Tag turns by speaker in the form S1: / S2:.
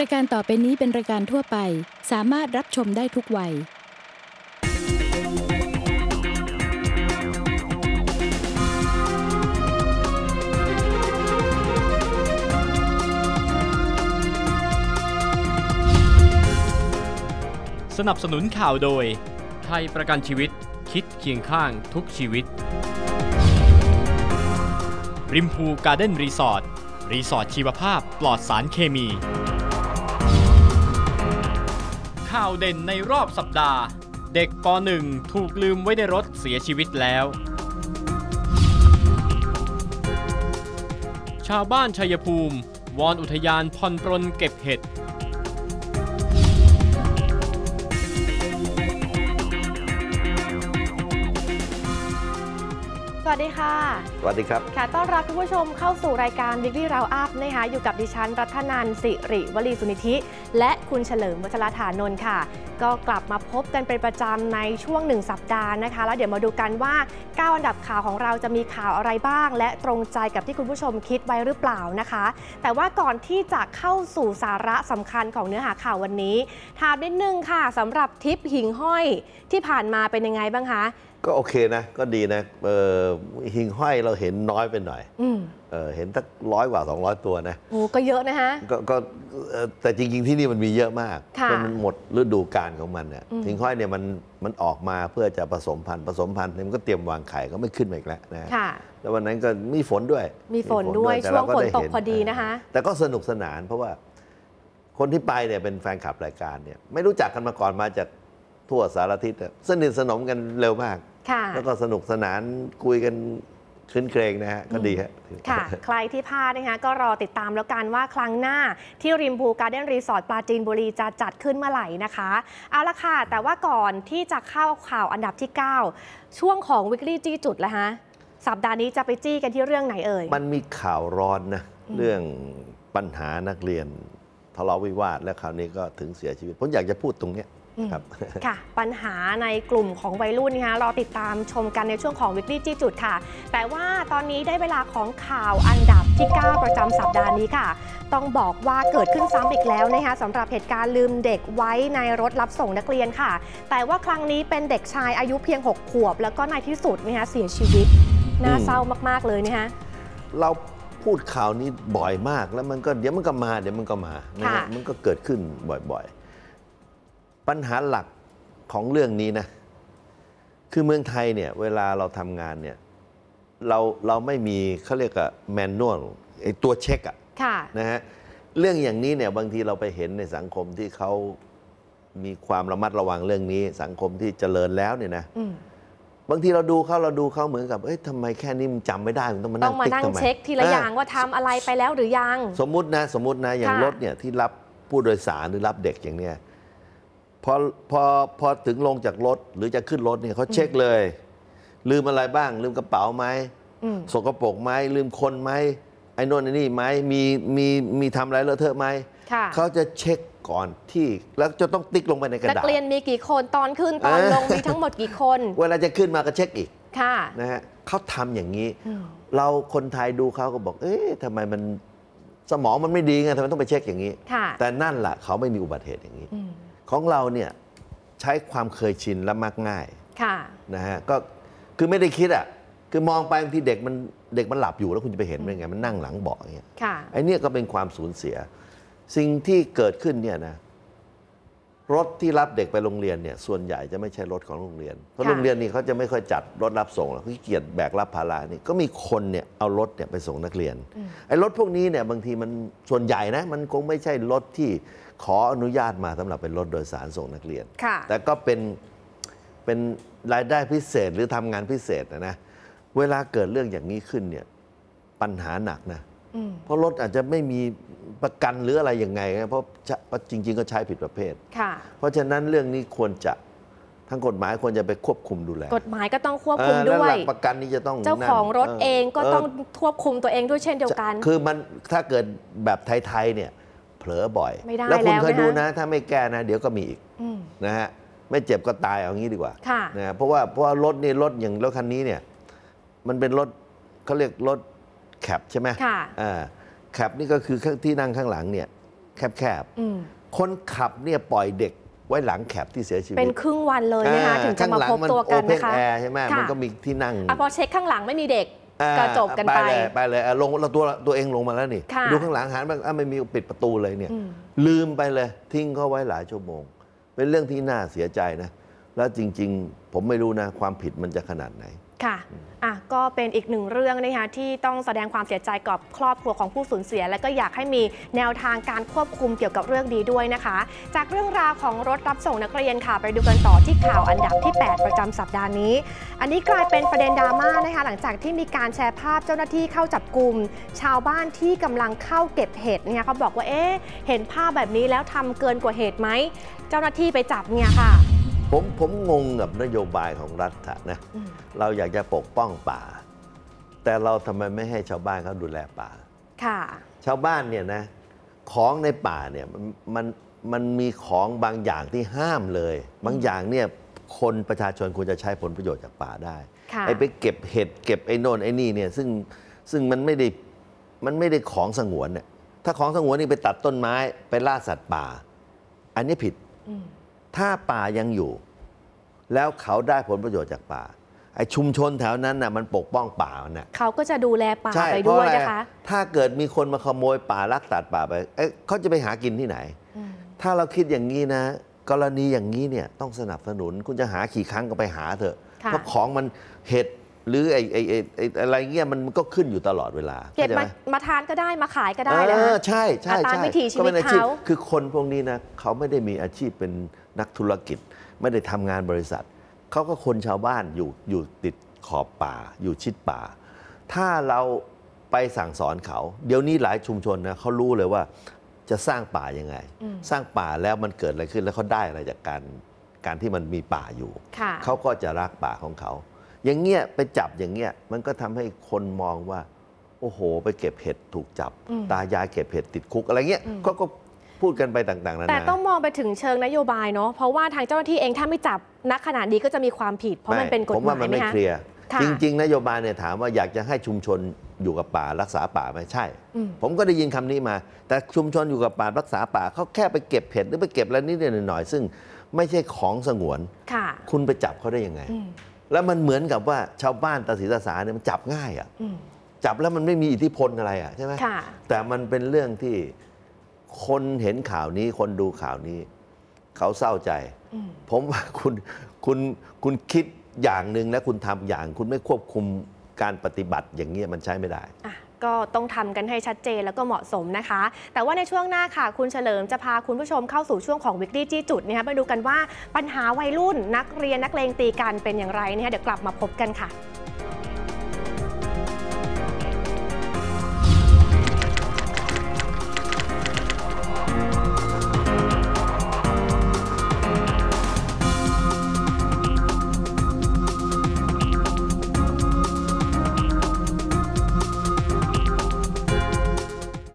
S1: รายการต่อไปนี้เป็นรายการทั่วไป สามารถรับชมได้ทุกวัย
S2: สนับสนุนข่าวโดย ไทยประกันชีวิตคิดเคียงข้างทุกชีวิต ริมพูการ์เด้นรีสอร์ทรีสอร์ทชีวภาพปลอดสารเคมี ข่าวเด่นในรอบสัปดาห์ เด็กป .1 ถูกลืมไว้ในรถเสียชีวิตแล้ว ชาวบ้านชัยภูมิ วอนอุทยานผ่อนปรนเก็บเห็ด
S3: สวัสดีค่ะ
S4: สวัสดีครับ
S3: ค่ะต้อนรับคุณผู้ชมเข้าสู่รายการ Weekly Round Up นะคะ อยู่กับดิฉันรัตนันสิริวลีสุนิธิ และคุณเฉลิมวัชรฐานนท์ค่ะ ก็กลับมาพบกันเป็นประจำในช่วง 1 สัปดาห์นะคะ แล้วเดี๋ยวมาดูกันว่า 9 อันดับข่าวของเราจะมีข่าวอะไรบ้าง และตรงใจกับที่คุณผู้ชมคิดไว้หรือเปล่านะคะ แต่ว่าก่อนที่จะเข้าสู่สาระสำคัญของเนื้อหาข่าววันนี้ ถามนิดนึงค่ะสำหรับทิปหิ่งห้อยที่ผ่านมาเป็นยังไงบ้างคะ
S4: ก็โอเคนะ ก็ดีนะเออหิ่งห้อยเราเห็นน้อยไปหน่อย
S3: อืม
S4: เออเห็นสักร้อยกว่า 200 ตัวนะ
S3: โอ้ก็เยอะนะคะ
S4: ก็ก็เอ่อแต่จริง ๆ ที่นี่มันมีเยอะมาก
S3: ค่ะ
S4: จนมันหมดฤดูกาลของมันเนี่ย
S3: อืม
S4: หิ่งห้อยเนี่ยมันมันออกมาเพื่อจะผสมพันธุ์ผสมพันธุ์เนี่ยมันก็เตรียมวางไข่ก็ไม่ขึ้นมาอีกแล้วนะ
S3: ค่ะ
S4: แล้ววันนั้นก็มีฝนด้วย
S3: มีฝนด้วย
S4: แต่
S3: ช่ว
S4: เรา
S3: ง
S4: ก็
S3: ฝน
S4: ได้
S3: ตก
S4: เห็
S3: พอดีนะคะ
S4: แต่ก็สนุกสนานเพราะว่าคนที่ไปเนี่ยเป็นแฟนคลับรายการเนี่ยไม่รู้จักกันมาก่อนมาจากทั่วสารทิศอะสนิทสนมกันเร็วมาก
S3: ค่ะ
S4: แล้วก็สนุกสนานคุยกันคืนเครงนะฮะก็ดีฮะ
S3: ค่ะ ใครที่พลาดนะคะก็รอติดตามแล้วกันว่าครั้งหน้าที่ริมพูการ์เด้นรีสอร์ทปราจีนบุรีจะจัดขึ้นเมื่อไหร่นะคะ เอาละค่ะ แต่ว่าก่อนที่จะเข้าข่าวอันดับที่ 9 ช่วงของวิกฤตจี้จุดแล้วฮะสัปดาห์นี้จะไปจี้กันที่เรื่องไหนเอ่ย
S4: มันมีข่าวร้อนนะ เรื่องปัญหานักเรียนทะเลาะวิวาทและคราวนี้ก็ถึงเสียชีวิตผมอยากจะพูดตรงเนี้ย ครับ
S3: ค่ะ ปัญหาในกลุ่มของวัยรุ่นนะคะรอติดตามชมกันในช่วงของวิกฤตจี้จุดค่ะ แต่ว่าตอนนี้ได้เวลาของข่าวอันดับที่ 9 ประจำสัปดาห์นี้ค่ะ ต้องบอกว่าเกิดขึ้นซ้ำอีกแล้วนะคะสำหรับเหตุการณ์ลืมเด็กไว้ในรถรับส่งนักเรียนค่ะ แต่ว่าครั้งนี้เป็นเด็กชายอายุเพียง 6 ขวบ แล้วก็ในที่สุดนะคะเสียชีวิตน่า
S4: อืม
S3: เศร้ามาก ๆ เลยนะคะ
S4: เราพูดข่าวนี้บ่อยมากแล้วมันก็เดี๋ยวมันก็มาเดี๋ยวมันก็มานะ
S3: ค่ะ
S4: ฮะมันก็เกิดขึ้นบ่อยๆ ปัญหาหลักของเรื่องนี้นะ คือเมืองไทยเนี่ย เวลาเราทำงานเนี่ย เราเราไม่มีเขาเรียกอะแมนนวลไอตัวเช็คอะ
S3: ค่ะ
S4: นะฮะเรื่องอย่างนี้เนี่ยบางทีเราไปเห็นในสังคมที่เขามีความระมัดระวังเรื่องนี้ สังคมที่เจริญแล้วเนี่ยนะ
S3: อืม
S4: บางทีเราดูเขาเราดูเขาเหมือนกับเอ้ยทำไมแค่นี้มึงจำไม่ได้มึงต้องมา
S3: ต้
S4: นั่
S3: องงมา
S4: ติ๊ก
S3: นั่ง
S4: ทำไม
S3: เช็คทีละ
S4: เอ
S3: ย่างว่าทำอะไรไปแล้วหรือยัง
S4: สมมุตินะ สมมุตินะอย่าง
S3: ค่ะ
S4: รถเนี่ยที่รับผู้โดยสารหรือรับเด็กอย่างเนี้ย พอพอพอถึงลงจากรถหรือจะขึ้นรถเนี่ยเขาเช็คเลย ลืมอะไรบ้าง ลืมกระเป๋าไหม
S3: อืม
S4: สกปรกไหมลืมคนไหมไอ้โน่นไอ้นี่ไหมมีมีมีทำอะไรเลอะเทอะไหม
S3: ค่ะ
S4: เขาจะเช็คก่อนที่แล้วจะต้องติ๊กลงไปในกระ
S3: นัก
S4: ดาษ
S3: เรียนมีกี่คนตอนขึ้นตอน
S4: เออ
S3: ลงมีทั้งหมดกี่คน
S4: เวลาจะขึ้นมาก็เช็คอีก
S3: ค่ะ
S4: นะฮะเขาทำอย่างนี้
S3: อืม
S4: เราคนไทยดูเขาก็บอก เอ๊ะทำไมมันสมองมันไม่ดีไงทำไมต้องไปเช็คอย่างนี้
S3: ค่ะ
S4: แต่นั่นแหละเขาไม่มีอุบัติเหตุอย่างนี้
S3: อืม
S4: ของเราเนี่ยใช้ความเคยชินและมักง่าย
S3: ค่ะ
S4: นะฮะก็คือไม่ได้คิดอะคือมองไปบางทีเด็กมันเด็กมันหลับอยู่แล้วคุณจะไปเห็นได้ไงมันนั่งหลังเบาะอย่างเงี้ย
S3: ค่ะ
S4: ไอ้เนี่ยก็เป็นความสูญเสีย สิ่งที่เกิดขึ้นเนี่ยนะ รถที่รับเด็กไปโรงเรียนเนี่ยส่วนใหญ่จะไม่ใช่รถของโรงเรียน เพราะ
S3: ค่ะ
S4: โรงเรียนนี่เขาจะไม่ค่อยจัดรถรับส่งหรอกเขาขี้เกียจแบกรับภาระนี่ก็มีคนเนี่ยเอารถเนี่ยไปส่งนักเรียนไอ้รถพวกนี้เนี่ยบางทีมันส่วนใหญ่นะมันคงไม่ใช่รถที่ขออนุญาตมาสำหรับเป็นรถโดยสารส่งนักเรียน
S3: ค่ะ
S4: แต่ก็เป็นเป็นรายได้พิเศษหรือทำงานพิเศษนะนะเวลาเกิดเรื่องอย่างนี้ขึ้นเนี่ยปัญหาหนักนะ
S3: อืม
S4: เพราะรถอาจจะไม่มีประกันหรืออะไรยังไงนะเพราะจะเพราะจริง ๆ ก็ใช้ผิดประเภท
S3: ค่ะ
S4: เพราะฉะนั้นเรื่องนี้ควรจะทางกฎหมายควรจะไปควบคุมดูแล
S3: กฎหมายก็ต้องควบคุม
S4: เออแล้
S3: ด้ว
S4: ห
S3: ย
S4: ลักประกันนี้จะต้อง
S3: เจ้าของรถ
S4: นั่น
S3: เองก็ต้อง
S4: เค
S3: วบคุมตัวเองด้วยเช่นเดียวกัน
S4: คือมันถ้าเกิดแบบไทยๆเนี่ยเผลอบ่อย
S3: ไม่ได้
S4: แล้วคุณ
S3: แล้ว
S4: เคย
S3: นะคะ
S4: ดูนะ ถ้าไม่แก้นะ เดี๋ยวก็มีอีก
S3: อืม
S4: นะฮะไม่เจ็บก็ตายเอางี้ดีกว่า
S3: ค่ะ
S4: นะฮะเพราะว่าเพราะว่ารถนี่รถอย่างรถคันนี้เนี่ย มันเป็นรถเขาเรียกรถ แคปใช่ไหม
S3: ค่ะ
S4: อ่าแคปนี่ก็คือข้างที่นั่งข้างหลังเนี่ยแคบ
S3: อืม
S4: ๆคนขับเนี่ยปล่อยเด็กไว้หลังแคบที่เสียชีวิต
S3: เป็นครึ่งวันเลยนะคะถึงจะมาพบตัวกัน
S4: โอเพ
S3: นะคะ
S4: แอร์ใช่ไหม
S3: ค่ะ
S4: มันก็มีที่นั่ง
S3: อะพอเช็คข้างหลังไม่มีเด็ก
S4: อ่า
S3: ก็จบกันไป
S4: เลยไปเลยอะลงเราตัวตัวเองลงมาแล้วนี่
S3: ค่ะ
S4: ดูข้างหลังหันไปอะไม่มีปิดประตูเลยเนี่ย
S3: อืม
S4: ลืมไปเลย ทิ้งเขาไว้หลายชั่วโมง เป็นเรื่องที่น่าเสียใจนะ แล้วจริง ๆ ผมไม่รู้นะ ความผิดมันจะขนาดไหน
S3: ค่ะอะก็เป็นอีกหนึ่งเรื่องนะคะที่ต้องแสดงความเสียใจกับครอบครัวของผู้สูญเสีย และก็อยากให้มีแนวทางการควบคุมเกี่ยวกับเรื่องดีด้วยนะคะ จากเรื่องราวของรถรับส่งนักเรียนค่ะ ไปดูกันต่อที่ข่าวอันดับที่ 8 ประจำสัปดาห์นี้ อันนี้กลายเป็นประเด็นดราม่านะคะ หลังจากที่มีการแชร์ภาพเจ้าหน้าที่เข้าจับกลุ่มชาวบ้านที่กำลังเข้าเก็บเห็ดเนี่ยเขาบอกว่าเอ๊ะเห็นภาพแบบนี้แล้วทำเกินกว่าเหตุไหมเจ้าหน้าที่ไปจับเนี่ยค่ะ
S4: ผมผมงงกับนโยบายของรัฐอะนะ
S3: อืม
S4: เราอยากจะปกป้องป่า แต่เราทำไมไม่ให้ชาวบ้านเขาดูแลป่า
S3: ค่ะ
S4: ชาวบ้านเนี่ยนะ ของในป่าเนี่ยมันมันมันมีของบางอย่างที่ห้ามเลย บางอย่างเนี่ยคนประชาชนควรจะใช้ผลประโยชน์จากป่าได้
S3: ค่ะ
S4: ไอ้ไปเก็บเห็ดเก็บไอ้โน่นไอ้นี่เนี่ยซึ่งซึ่งมันไม่ได้มันไม่ได้ของสงวนเนี่ยถ้าของสงวนนี่ไปตัดต้นไม้ไปล่าสัตว์ป่า อันนี้ผิด
S3: อืม
S4: ถ้าป่ายังอยู่ แล้วเขาได้ผลประโยชน์จากป่าไอ้ชุมชนแถวนั้นน่ะมันปกป้องป่ามันน่ะ
S3: เขาก็จะดูแลป่า
S4: ใช่
S3: ไป
S4: เพราะ
S3: ด้วย
S4: อะไร
S3: นะคะ
S4: ถ้าเกิดมีคนมาขโมยป่าลักตัดป่าไปเอ๊ะเขาจะไปหากินที่ไหน
S3: อืม
S4: ถ้าเราคิดอย่างนี้นะ กรณีอย่างนี้เนี่ยต้องสนับสนุนคุณจะหากี่ครั้งก็ไปหาเถอะ
S3: ค่ะ
S4: เพราะของมันเห็ดหรือไอ้ไอ้ไอ้ไอ้อะไรเงี้ยมันก็ขึ้นอยู่ตลอดเวลา
S3: เก็บ
S4: ข้าใจ
S3: มา
S4: ไห
S3: มาทานก็ได้มาขายก็ได้
S4: เอ
S3: นะ
S4: อ
S3: คะ
S4: ใช่ใช่
S3: อะตาม
S4: ใช่
S3: วิถีชีวิต
S4: ก็เป็นอชีพ
S3: เขา
S4: คือคนพวกนี้นะเขาไม่ได้มีอาชีพเป็น นักธุรกิจ ไม่ได้ทำงานบริษัทเขาก็คนชาวบ้านอยู่อยู่ติดขอบป่า อยู่ชิดป่า ถ้าเราไปสั่งสอนเขา เดี๋ยวนี้หลายชุมชนนะเขารู้เลยว่าจะสร้างป่ายังไง
S3: อืม
S4: สร้างป่าแล้วมันเกิดอะไรขึ้นแล้วเขาได้อะไรจากการการที่มันมีป่าอยู่
S3: ค่ะ
S4: เขาก็จะรักป่าของเขา อย่างเงี้ยไปจับอย่างเงี้ยมันก็ทำให้คนมองว่า โอ้โห ไปเก็บเห็ดถูกจับ
S3: อืม
S4: ตายายเก็บเห็ดติดคุกอะไรเงี้ย
S3: อืม
S4: ก็ก็ พูดกันไปต่างๆนานา
S3: แต่ต้องมองไปถึงเชิงนโยบายเนาะเพราะว่าทางเจ้าหน้าที่เองถ้าไม่จับนักขนาดนี้ก็จะมีความผิด เพราะมันเป็นกฎ
S4: ผม
S3: ห
S4: ว่า
S3: มา
S4: มั
S3: ย
S4: น
S3: ไหม
S4: ไม่
S3: คะ
S4: เคลียร์
S3: ค่ะ
S4: จริง ๆ นโยบายเนี่ยถามว่าอยากจะให้ชุมชนอยู่กับป่ารักษาป่าไหมใช่
S3: อืม
S4: ผมก็ได้ยินคำนี้มา แต่ชุมชนอยู่กับป่ารักษาป่าเขาแค่ไปเก็บเห็ดหรือไปเก็บอะไรนิดๆหน่อยๆซึ่งไม่ใช่ของสงวน
S3: ค่ะ
S4: คุณไปจับเขาได้ยังไง
S3: อืม
S4: แล้วมันเหมือนกับว่าชาวบ้านตาสีตาสาเนี่ยมันจับง่ายอะ
S3: อืม
S4: จับแล้วมันไม่มีอิทธิพลอะไรอะใช่ไหม
S3: ค่ะ
S4: แต่มันเป็นเรื่องที่ คนเห็นข่าวนี้คนดูข่าวนี้ เขาเศร้าใจ
S3: อืม
S4: ผมว่าคุณคุณคุณคิดอย่างหนึ่งและคุณทำอย่าง คุณไม่ควบคุมการปฏิบัติอย่างเงี้ยมันใช้ไม่ได้
S3: อะก็ต้องทำกันให้ชัดเจนแล้วก็เหมาะสมนะคะ แต่ว่าในช่วงหน้าค่ะ คุณเฉลิมจะพาคุณผู้ชมเข้าสู่ช่วงของวิกฤตจี้จุดนะคะไปดูกันว่าปัญหาวัยรุ่นนักเรียนนักเลงตีกันเป็นอย่างไรนะคะเดี๋ยวกลับมาพบกันค่ะ